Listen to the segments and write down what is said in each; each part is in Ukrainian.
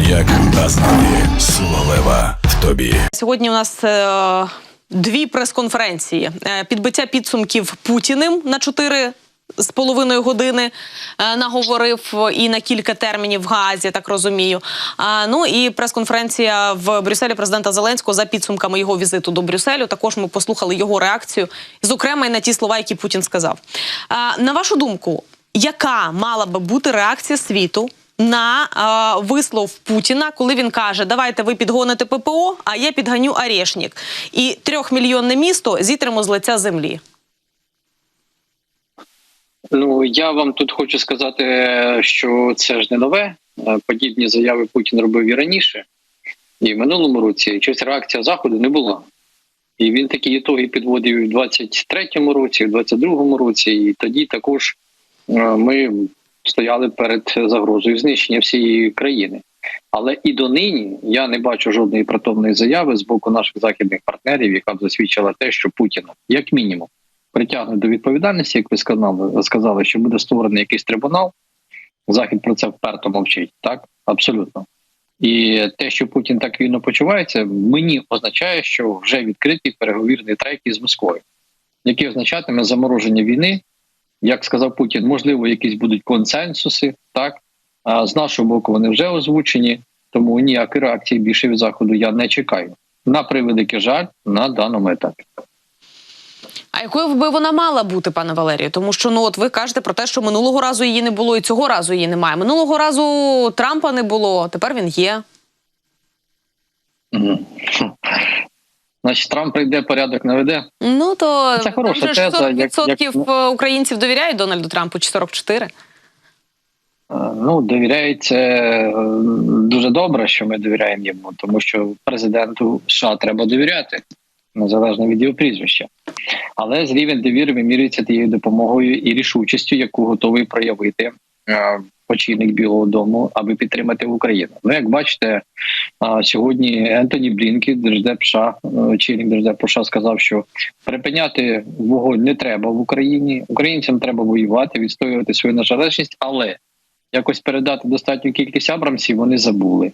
Коньяк Азнаді. Сила лева в тобі. Сьогодні у нас е, дві прес-конференції: Е, підбиття підсумків Путіним на чотири. З половиною години е, наговорив і на кілька термінів в Гаазі, так розумію. А, ну і прес-конференція в Брюсселі президента Зеленського за підсумками його візиту до Брюсселю. Також ми послухали його реакцію, зокрема і на ті слова, які Путін сказав. На вашу думку, яка мала би бути реакція світу на е, вислов Путіна, коли він каже: Давайте ви підгоните ППО, а я підганю Орешник. І трьохмільйонне місто зітримо з лиця землі. Ну я вам тут хочу сказати, що це ж не нове. Е, Подібні заяви Путін робив і раніше, і в минулому році і щось реакція заходу не була. І він такі ітоги підводив і в 23-му році, і в 22-му році, і тоді також е, ми стояли перед загрозою знищення всієї країни. Але і донині я не бачу жодної противної заяви з боку наших західних партнерів, яка б засвідчила те, що Путіна, як мінімум, притягнуть до відповідальності, як ви сказали, сказали, що буде створений якийсь трибунал. Захід про це вперто мовчить, так абсолютно. І те, що Путін так вільно почувається, мені означає, що вже відкритий переговірний трек із Москвою, який означатиме замороження війни. Як сказав Путін, можливо, якісь будуть консенсуси, так а з нашого боку вони вже озвучені, тому ніякої реакції більше від заходу я не чекаю. На превеликий жаль на даному етапі. А якою би вона мала бути, пане Валерію? Тому що ну от ви кажете про те, що минулого разу її не було, і цього разу її немає. Минулого разу Трампа не було, тепер він є. Значить, Трамп прийде, порядок наведе. Ну то Це хороша там же теза, як- 40% як- е, українців довіряють Дональду Трампу чи 44? Е, Ну, довіряють е, дуже добре, що ми довіряємо йому, тому що президенту США треба довіряти, незалежно від його прізвища. Але з рівень довіри вимірюється тією допомогою і рішучістю, яку готовий проявити очільник Білого Дому, аби підтримати Україну. Ну, як бачите, сьогодні Ентоні Блінкі, держдеп США, е, очільник держдепу США, сказав, що припиняти вогонь не треба в Україні. Українцям треба воювати, відстоювати свою незалежність, але якось передати достатню кількість абрамсів вони забули.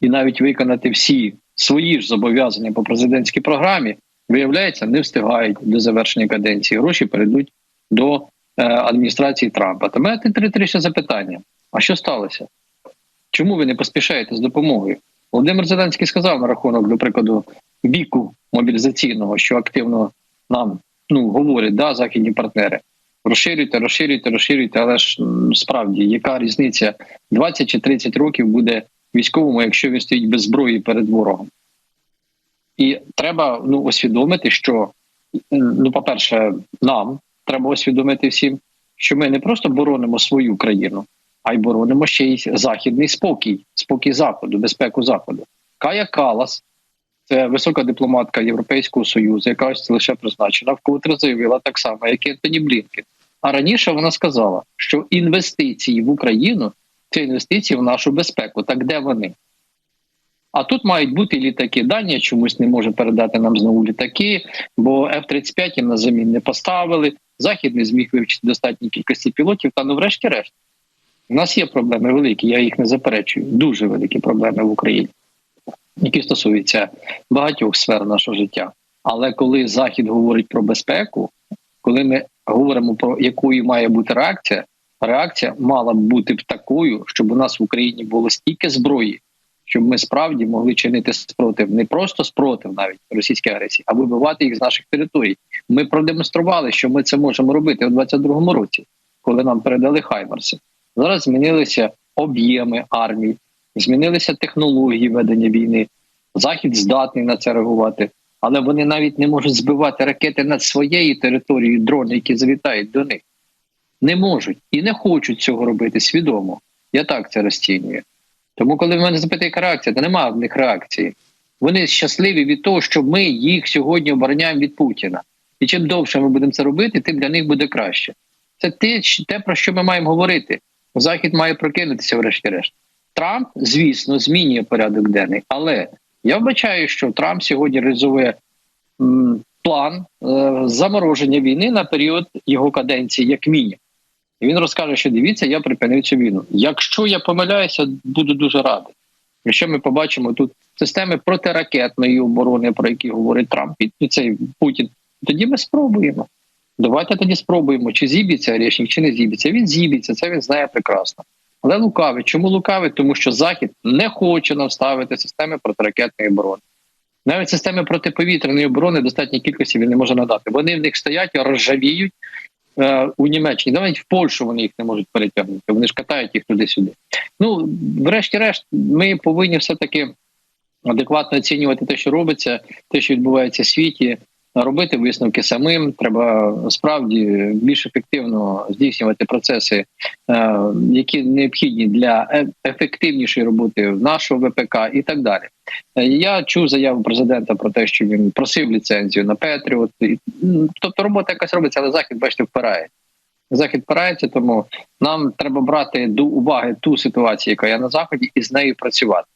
І навіть виконати всі свої ж зобов'язання по президентській програмі, виявляється, не встигають до завершення каденції. Гроші перейдуть до адміністрації Трампа. Та мене риторичне запитання: а що сталося? Чому ви не поспішаєте з допомогою? Володимир Зеленський сказав на рахунок, до прикладу, віку мобілізаційного, що активно нам ну говорять да, західні партнери. Розширюйте, розширюйте, розширюйте, але ж справді яка різниця 20 чи 30 років буде військовому, якщо він стоїть без зброї перед ворогом? І треба ну усвідомити, що ну, по-перше, нам треба усвідомити всім, що ми не просто боронимо свою країну, а й боронимо ще й західний спокій, спокій заходу, безпеку заходу. Кая Калас, це висока дипломатка Європейського союзу, яка ось лише призначена, вкотре заявила так само, як і Ентоні Блінкен. А раніше вона сказала, що інвестиції в Україну це інвестиції в нашу безпеку. Так де вони? А тут мають бути літаки. Данія чомусь не може передати нам знову літаки, бо F-35 їм на замін не поставили. Захід не зміг вивчити достатній кількості пілотів. Та ну, врешті-решт, у нас є проблеми великі. Я їх не заперечую. Дуже великі проблеми в Україні, які стосуються багатьох сфер нашого життя. Але коли Захід говорить про безпеку, коли ми говоримо про якою має бути реакція, реакція мала б бути б такою, щоб у нас в Україні було стільки зброї, щоб ми справді могли чинити спротив, не просто спротив навіть російській агресії, а вибивати їх з наших територій. Ми продемонстрували, що ми це можемо робити у 22-му році, коли нам передали Хаймарси. Зараз змінилися об'єми армій, змінилися технології ведення війни. Захід здатний на це реагувати, але вони навіть не можуть збивати ракети над своєю територією, дрони, які залітають до них. Не можуть і не хочуть цього робити свідомо. Я так це розцінюю. Тому, коли в мене запитає, яка реакція, то немає в них реакції. Вони щасливі від того, що ми їх сьогодні обороняємо від Путіна. І чим довше ми будемо це робити, тим для них буде краще. Це те, те, про що ми маємо говорити. Захід має прокинутися, врешті-решт. Трамп, звісно, змінює порядок денний, але я вбачаю, що Трамп сьогодні реалізує план е, замороження війни на період його каденції, як мінімум. І він розкаже, що дивіться, я припинив цю війну. Якщо я помиляюся, буду дуже радий. Якщо ми побачимо тут системи протиракетної оборони, про які говорить Трамп і цей Путін, тоді ми спробуємо. Давайте тоді спробуємо, чи зіб'ється Орешник, чи не зіб'ється. Він зіб'ється, це він знає прекрасно. Але лукавий. Чому лукавий? Тому що Захід не хоче нам ставити системи протиракетної оборони. Навіть системи протиповітряної оборони достатньої кількості він не може надати. Вони в них стоять, ржавіють е, у Німеччині. Навіть в Польщу вони їх не можуть перетягнути. Вони ж катають їх туди-сюди. Ну, врешті-решт, ми повинні все-таки адекватно оцінювати те, що робиться, те, що відбувається в світі, робити висновки самим. Треба справді більш ефективно здійснювати процеси, е, які необхідні для е- ефективнішої роботи нашого ВПК і так далі. Е, Я чув заяву президента про те, що він просив ліцензію на Петріот. Тобто робота якась робиться, але захід, бачите, впирає. Захід впирається, тому нам треба брати до уваги ту ситуацію, яка є на заході, і з нею працювати.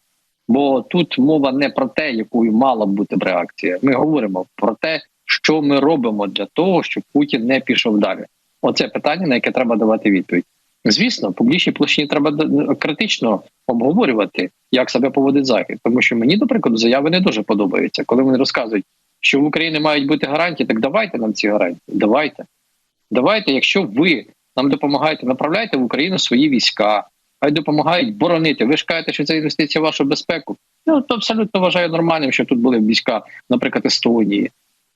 Бо тут мова не про те, якою мала б бути реакція. Ми говоримо про те, що ми робимо для того, щоб Путін не пішов далі. Оце питання, на яке треба давати відповідь. Звісно, публічній площині треба критично обговорювати, як себе поводить захід, тому що мені, до прикладу, заяви не дуже подобаються, коли вони розказують, що в Україні мають бути гарантії. Так давайте нам ці гарантії. Давайте, давайте, якщо ви нам допомагаєте, направляйте в Україну свої війська, хай допомагають боронити. Ви ж кажете, що це інвестиція в вашу безпеку. Ну то абсолютно вважаю нормальним, що тут були війська, наприклад, Естонії.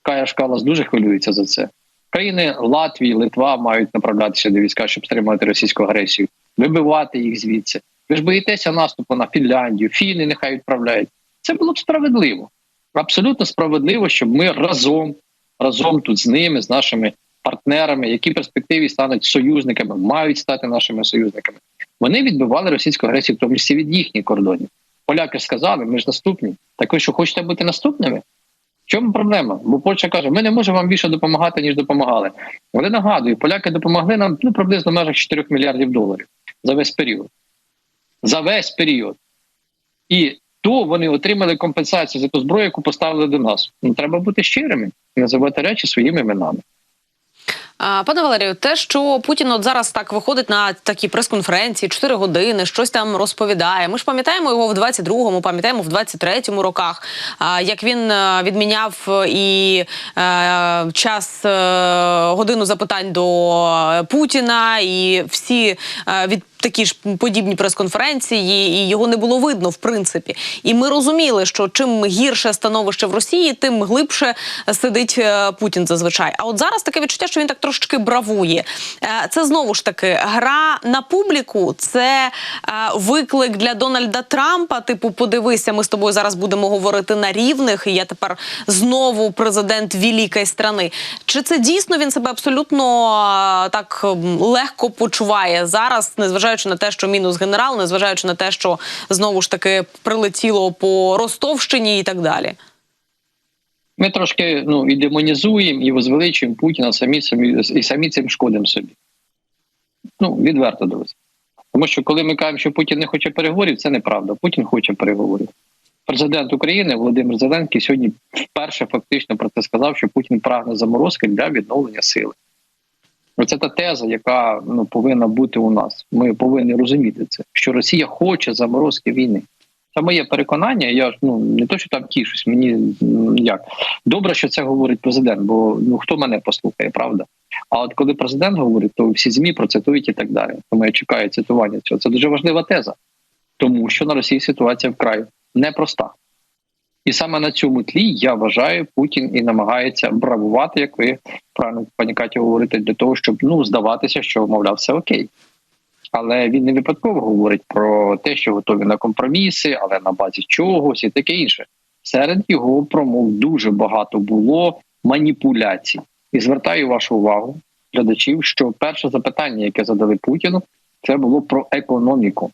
Кая Шкалас дуже хвилюється за це. Країни Латвії, Литва мають направлятися до війська, щоб стримати російську агресію, вибивати їх звідси. Ви ж боїтеся наступу на Фінляндію, Фіни нехай відправляють. Це було б справедливо. Абсолютно справедливо, щоб ми разом, разом тут з ними, з нашими партнерами, які в перспективі стануть союзниками, мають стати нашими союзниками. Вони відбивали російську агресію, в тому числі від їхніх кордонів. Поляки ж сказали, ми ж наступні. Так ви що хочете бути наступними? Чому проблема? Бо Польща каже, ми не можемо вам більше допомагати, ніж допомагали. Але нагадую, поляки допомогли нам ну, приблизно в межах 4 мільярдів доларів за весь період. За весь період. І то вони отримали компенсацію за ту зброю, яку поставили до нас. Ну, треба бути щирими називати речі своїми іменами. Пане Валерію, те, що Путін от зараз так виходить на такі прес-конференції, 4 години, щось там розповідає. Ми ж пам'ятаємо його в 22-му, пам'ятаємо в 23-му роках, як він е, відміняв і е, час е, годину запитань до Путіна, і всі е, від такі ж подібні прес-конференції, і його не було видно, в принципі. І ми розуміли, що чим гірше становище в Росії, тим глибше сидить е, Путін зазвичай. А от зараз таке відчуття, що він так трошечки бравує. Е, Це знову ж таки гра на публіку, це е, виклик для Дональда Трампа. Типу, подивися, ми з тобою зараз будемо говорити на рівних. І я тепер знову президент великої страни. Чи це дійсно він себе абсолютно так легко почуває зараз, незважаючи на те, що мінус генерал, незважаючи на те, що знову ж таки прилетіло по Ростовщині і так далі. Ми трошки ну, і демонізуємо, і возвеличуємо Путіна самі, самі і самі цим шкодимо собі. Ну, відверто друзі. Тому що коли ми кажемо, що Путін не хоче переговорів, це неправда. Путін хоче переговорів. Президент України Володимир Зеленський сьогодні вперше фактично про це сказав, що Путін прагне заморозки для відновлення сили. Оце та теза, яка ну, повинна бути у нас. Ми повинні розуміти це, що Росія хоче заморозки війни. Це моє переконання. Я ж ну не то, що там тішусь, мені як добре, що це говорить президент, бо ну хто мене послухає, правда? А от коли президент говорить, то всі змі процитують і так далі. Тому я чекаю цитування цього. Це дуже важлива теза, тому що на Росії ситуація вкрай непроста. І саме на цьому тлі я вважаю, Путін і намагається бравувати, як ви правильно пані Каті говорите, для того, щоб ну здаватися, що мовляв, все окей. Але він не випадково говорить про те, що готові на компроміси, але на базі чогось і таке інше. Серед його промов дуже багато було маніпуляцій. І звертаю вашу увагу, глядачів, що перше запитання, яке задали Путіну, це було про економіку.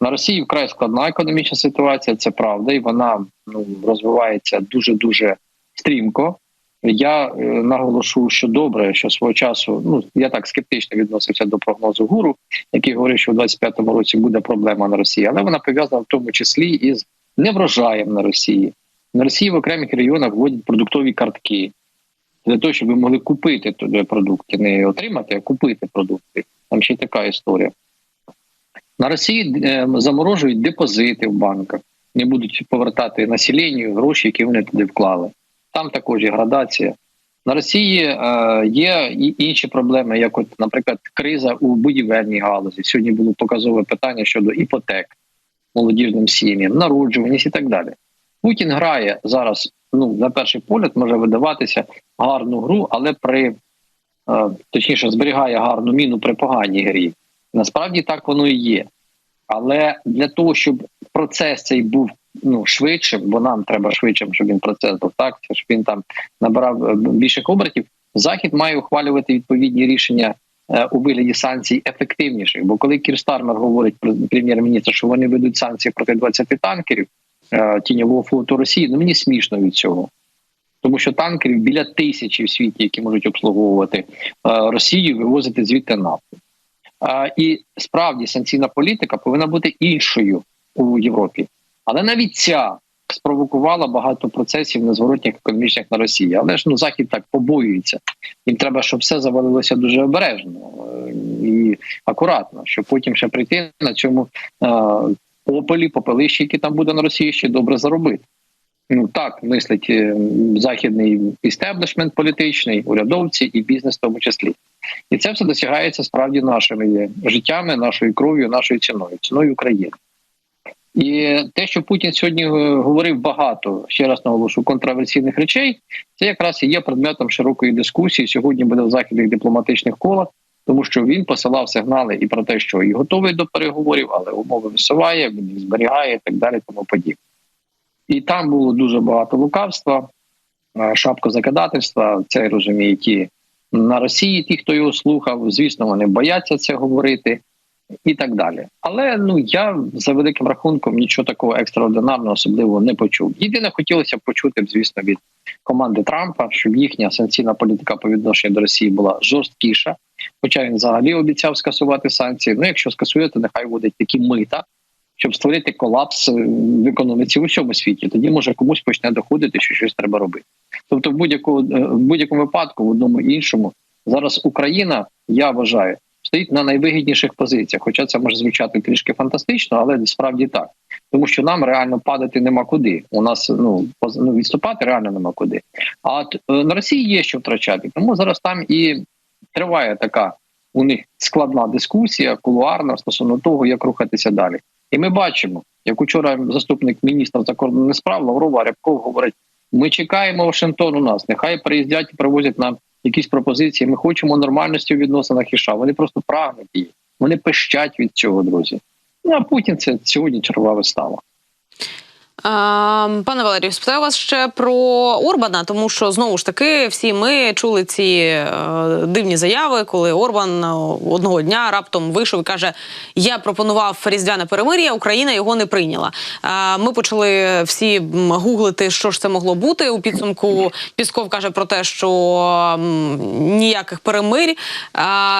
На Росії вкрай складна економічна ситуація, це правда, і вона ну, розвивається дуже дуже стрімко. Я е, наголошу, що добре, що свого часу ну я так скептично відносився до прогнозу гуру, який говорив, що в 25-му році буде проблема на Росії, але вона пов'язана в тому числі із неврожаєм на Росії. На Росії в окремих регіонах вводять продуктові картки для того, щоб ви могли купити туди продукти, не отримати, а купити продукти. Там ще й така історія. На Росії е, заморожують депозити в банках, не будуть повертати населенню гроші, які вони туди вклали. Там також є градація. На Росії е, є і інші проблеми, як, от, наприклад, криза у будівельній галузі. Сьогодні було показове питання щодо іпотек молодіжним сім'ям, народжуваність і так далі. Путін грає зараз. Ну на перший погляд може видаватися гарну гру, але при е, точніше зберігає гарну міну при поганій грі. Насправді так воно і є. Але для того, щоб процес цей був ну швидшим, бо нам треба швидшим, щоб він процес був так, щоб він там набирав е, більших обертів. Захід має ухвалювати відповідні рішення е, у вигляді санкцій ефективніших. Бо коли Кір Стармер говорить про прем'єр-міністр, що вони ведуть санкції проти 20 танкерів е, тіньового флоту Росії, ну мені смішно від цього. Тому що танкерів біля тисячі в світі, які можуть обслуговувати Росію, вивозити звідти нафту. І справді санкційна політика повинна бути іншою у Європі. Але навіть ця спровокувала багато процесів незворотніх економічних на Росії. Але ж ну захід так побоюється. Їм треба, щоб все завалилося дуже обережно е, і акуратно, щоб потім ще прийти на цьому е, опелі, попелищі, які там буде на Росії, ще добре заробити. Ну так мислить е, західний істеблішмент політичний, урядовці і бізнес в тому числі. І це все досягається справді нашими життями, нашою кров'ю, нашою ціною, ціною України. І те, що Путін сьогодні е, говорив багато, ще раз наголошу, контроверсійних речей, це якраз і є предметом широкої дискусії. Сьогодні буде в західних дипломатичних колах, тому що він посилав сигнали і про те, що і готовий до переговорів, але умови висуває, він їх зберігає і так далі, тому подібне. І там було дуже багато лукавства, е, шапкозакидательства. Це розуміють ті на Росії, ті, хто його слухав, звісно, вони бояться це говорити і так далі. Але ну я за великим рахунком нічого такого екстраординарного особливо не почув. Єдине, хотілося б почути, звісно, від команди Трампа, щоб їхня санкційна політика по відношенню до Росії була жорсткіша. Хоча він взагалі обіцяв скасувати санкції. Ну, якщо скасує, то нехай будуть такі мита, щоб створити колапс е, в економіці в усьому світі. Тоді може комусь почне доходити, що щось треба робити. Тобто, в будь-якому в будь-якому випадку, в одному іншому, зараз Україна, я вважаю, стоїть на найвигідніших позиціях. Хоча це може звучати трішки фантастично, але справді так. Тому що нам реально падати нема куди. У нас ну ну відступати реально нема куди. А е, на Росії є що втрачати. Тому зараз там і триває така у них складна дискусія, кулуарна стосовно того, як рухатися далі. І ми бачимо, як учора заступник міністра закордонних справ Лаврова Рябков говорить: ми чекаємо Вашингтон у нас, нехай приїздять і привозять нам якісь пропозиції. Ми хочемо нормальності у відносинах і США. Вони просто прагнуть її. Вони пищать від цього, друзі. Ну а Путін це сьогодні чергова вистава. А, Пане Валерію, спитаю вас ще про Орбана, тому що знову ж таки всі ми чули ці е, дивні заяви, коли Орбан е, одного дня раптом вийшов і каже: Я пропонував різдвяне перемир'я, Україна його не прийняла. Ми почали всі гуглити, що ж це могло бути. У підсумку Пісков каже про те, що ніяких перемирь.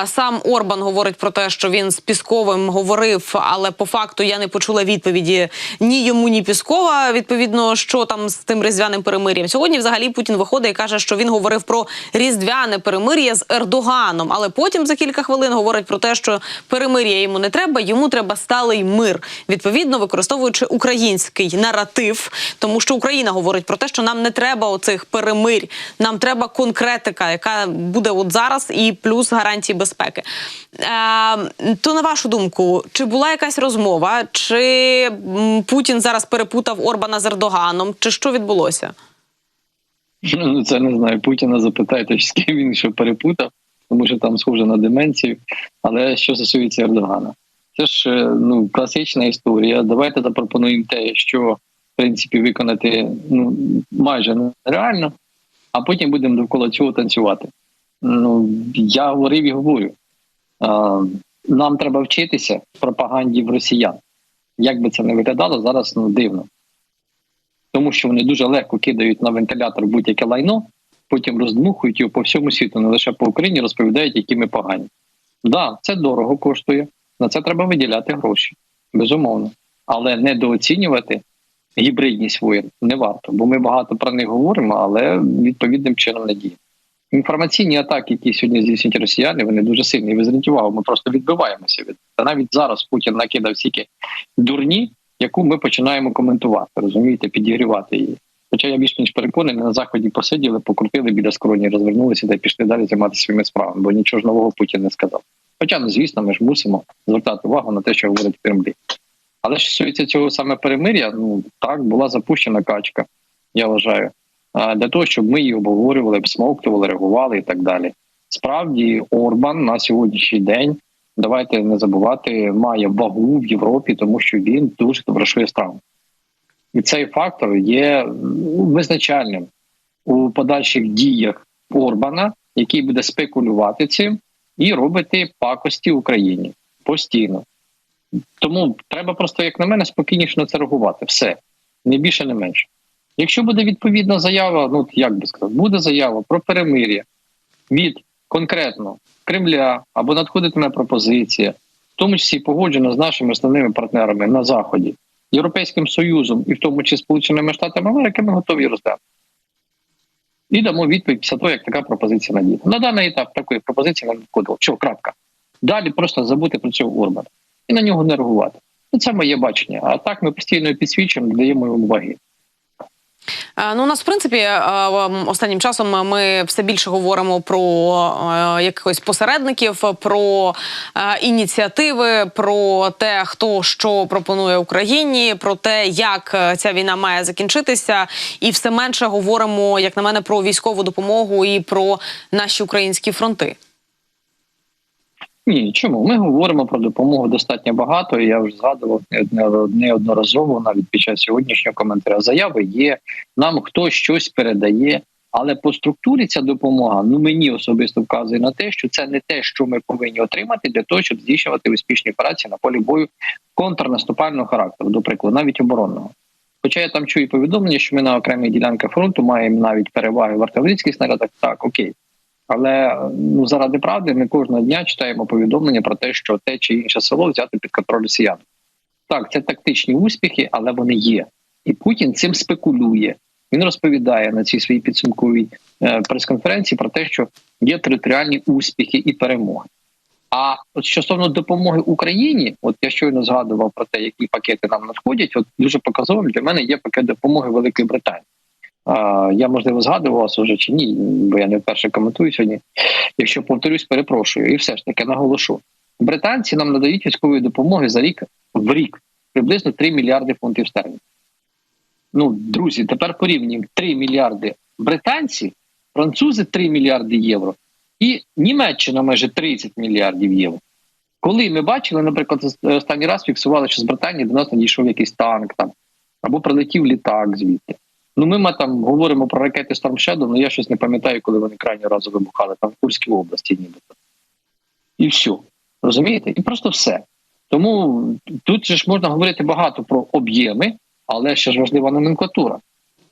Сам Орбан говорить про те, що він з Пісковим говорив, але по факту я не почула відповіді ні йому, ні Піскова. Відповідно, що там з тим різдвяним перемир'ям. Сьогодні взагалі Путін виходить і каже, що він говорив про різдвяне перемир'я з Ердоганом, але потім за кілька хвилин говорить про те, що перемир'я йому не треба, йому треба сталий мир. Відповідно, використовуючи український наратив, тому що Україна говорить про те, що нам не треба оцих перемирь, нам треба конкретика, яка буде от зараз, і плюс гарантії безпеки. Е, то на вашу думку, чи була якась розмова, чи Путін зараз перепутав Орбана з Ердоганом, чи що відбулося? Ну, це не знаю. Путіна запитайте, з ким він що перепутав, тому що там схоже на деменцію. Але що стосується Ердогана, це ж е, ну класична історія. Давайте запропонуємо те, що в принципі виконати ну майже нереально, а потім будемо довкола цього танцювати. Ну я говорив і говорю. Нам треба вчитися пропаганді в росіян. Як би це не виглядало, зараз ну дивно. Тому що вони дуже легко кидають на вентилятор будь-яке лайно, потім роздмухують його по всьому світу, не лише по Україні, розповідають, які ми погані. Так, да, це дорого коштує, на це треба виділяти гроші, безумовно. Але недооцінювати гібридність воєн не варто, бо ми багато про них говоримо, але відповідним чином не діємо. Інформаційні атаки, які сьогодні здійснюють росіяни, вони дуже сильні. Ви зверніть увагу, ми просто відбиваємося від навіть зараз Путін накидав стільки дурні, яку ми починаємо коментувати, розумієте, підігрівати її. Хоча я більш ніж переконаний, на заході посиділи, покрутили біля скроні, розвернулися та пішли далі займатися своїми справами, бо нічого ж нового Путін не сказав. Хоча, ну, звісно, ми ж мусимо звертати увагу на те, що говорить в Кремлі. Але що стосується цього саме перемир'я, ну так була запущена качка, я вважаю, для того, щоб ми її обговорювали, обсмоктували, реагували і так далі. Справді, Орбан на сьогоднішній день, давайте не забувати, має вагу в Європі, тому що він дуже доброшує страву. І цей фактор є ну, визначальним у подальших діях Орбана, який буде спекулювати цим і робити пакості Україні постійно. Тому треба просто, як на мене, спокійніше на це реагувати. Все не більше, не менше. Якщо буде відповідна заява, ну як би сказав, буде заява про перемир'я від конкретно Кремля або надходитиме пропозиція, в тому числі погоджена з нашими основними партнерами на заході, Європейським Союзом і в тому числі Сполученими Штатами Америки, ми готові розглянути. І дамо відповідь після того, як така пропозиція надійде. На даний етап такої пропозиції не надходило. Що, крапка. Далі просто забути про цього Орбана і на нього не реагувати. Це моє бачення. А так ми постійно підсвічуємо, даємо йому уваги. Е, Ну, у нас, в принципі, е, ем, останнім часом ми все більше говоримо про е, якихось посередників, про ініціативи, про те, хто що пропонує Україні, про те, як ця війна має закінчитися, і все менше говоримо, як на мене, про військову допомогу і про наші українські фронти. Ні, чому? Ми говоримо про допомогу достатньо багато. Я вже згадував неодно- неодноразово, навіть під час сьогоднішнього коментаря. Заяви є, нам хтось щось передає. Але по структурі ця допомога ну мені особисто вказує на те, що це не те, що ми повинні отримати для того, щоб здійснювати успішні операції на полі бою контрнаступального характеру, до прикладу, навіть оборонного. Хоча я там чую повідомлення, що ми на окремих ділянках фронту маємо навіть переваги в артилерійських снарядах. Так, окей. Але ну заради правди ми кожного дня читаємо повідомлення про те, що те чи інше село взяти під контроль росіян. Так, це тактичні успіхи, але вони є. І Путін цим спекулює. Він розповідає на цій своїй підсумковій е, прес-конференції про те, що є територіальні успіхи і перемоги. А от стосовно допомоги Україні, от я щойно згадував про те, які пакети нам надходять. От дуже показовим для мене є пакет допомоги Великої Британії. Я можливо згадував вас уже чи ні, бо я не вперше коментую сьогодні. Якщо повторюсь, перепрошую, і все ж таки наголошу. Британці нам надають військової допомоги за рік в рік приблизно 3 мільярди фунтів стерлінгів. Ну, друзі, тепер порівнюємо 3 мільярди британці, французи 3 мільярди євро, і Німеччина майже 30 мільярдів євро. Коли ми бачили, наприклад, останній раз фіксували, що з Британії до нас надійшов якийсь танк там або прилетів літак звідти. Ну, ми, там говоримо про ракети Storm Shadow, але я щось не пам'ятаю, коли вони крайній разу вибухали там в Курській області, нібито. І все. Розумієте? І просто все. Тому тут ж можна говорити багато про об'єми, але ще ж важлива номенклатура.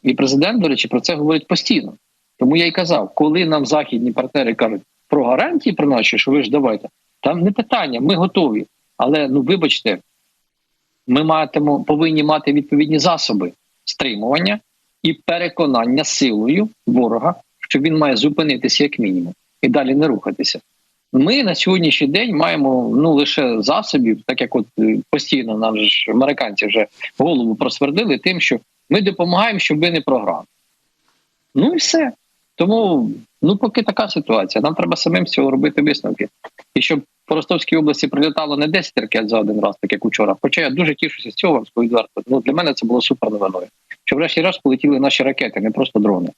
І президент, до речі, про це говорить постійно. Тому я й казав, коли нам західні партнери кажуть про гарантії про наші, що ви ж давайте, там не питання, ми готові. Але ну вибачте, ми матимо, повинні мати відповідні засоби стримування і переконання силою ворога, що він має зупинитися як мінімум і далі не рухатися. Ми на сьогоднішній день маємо ну лише засобів, так як от е, постійно нам ж американці вже голову просвердили тим, що ми допомагаємо, щоб ви не програли. Ну і все. Тому ну поки така ситуація. Нам треба самим з цього робити висновки. І щоб по Ростовській області прилітало не 10 ракет за один раз, так як учора. Хоча я дуже тішуся з цього, вам відверто. Ну для мене це було супер новиною. Що врешті раз полетіли наші ракети, не просто дрони.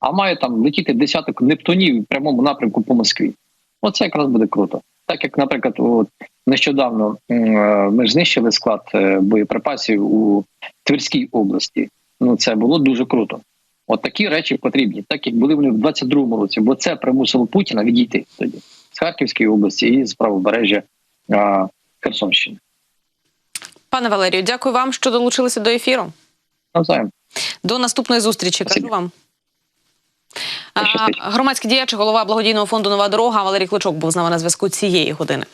А має там летіти десяток нептунів в прямому напрямку по Москві. Оце якраз буде круто. Так як, наприклад, от нещодавно е, ми ж знищили склад е, боєприпасів у Тверській області. Ну це було дуже круто. От такі речі потрібні, так як були вони в 22-му році, бо це примусило Путіна відійти тоді з Харківської області і з правобережжя а, Херсонщини. Пане Валерію, дякую вам, що долучилися до ефіру. Навзаєм. До наступної зустрічі. Кажу вам. Громадський діяч, голова благодійного фонду Нова дорога Валерій Кличок був з нами на зв'язку цієї години.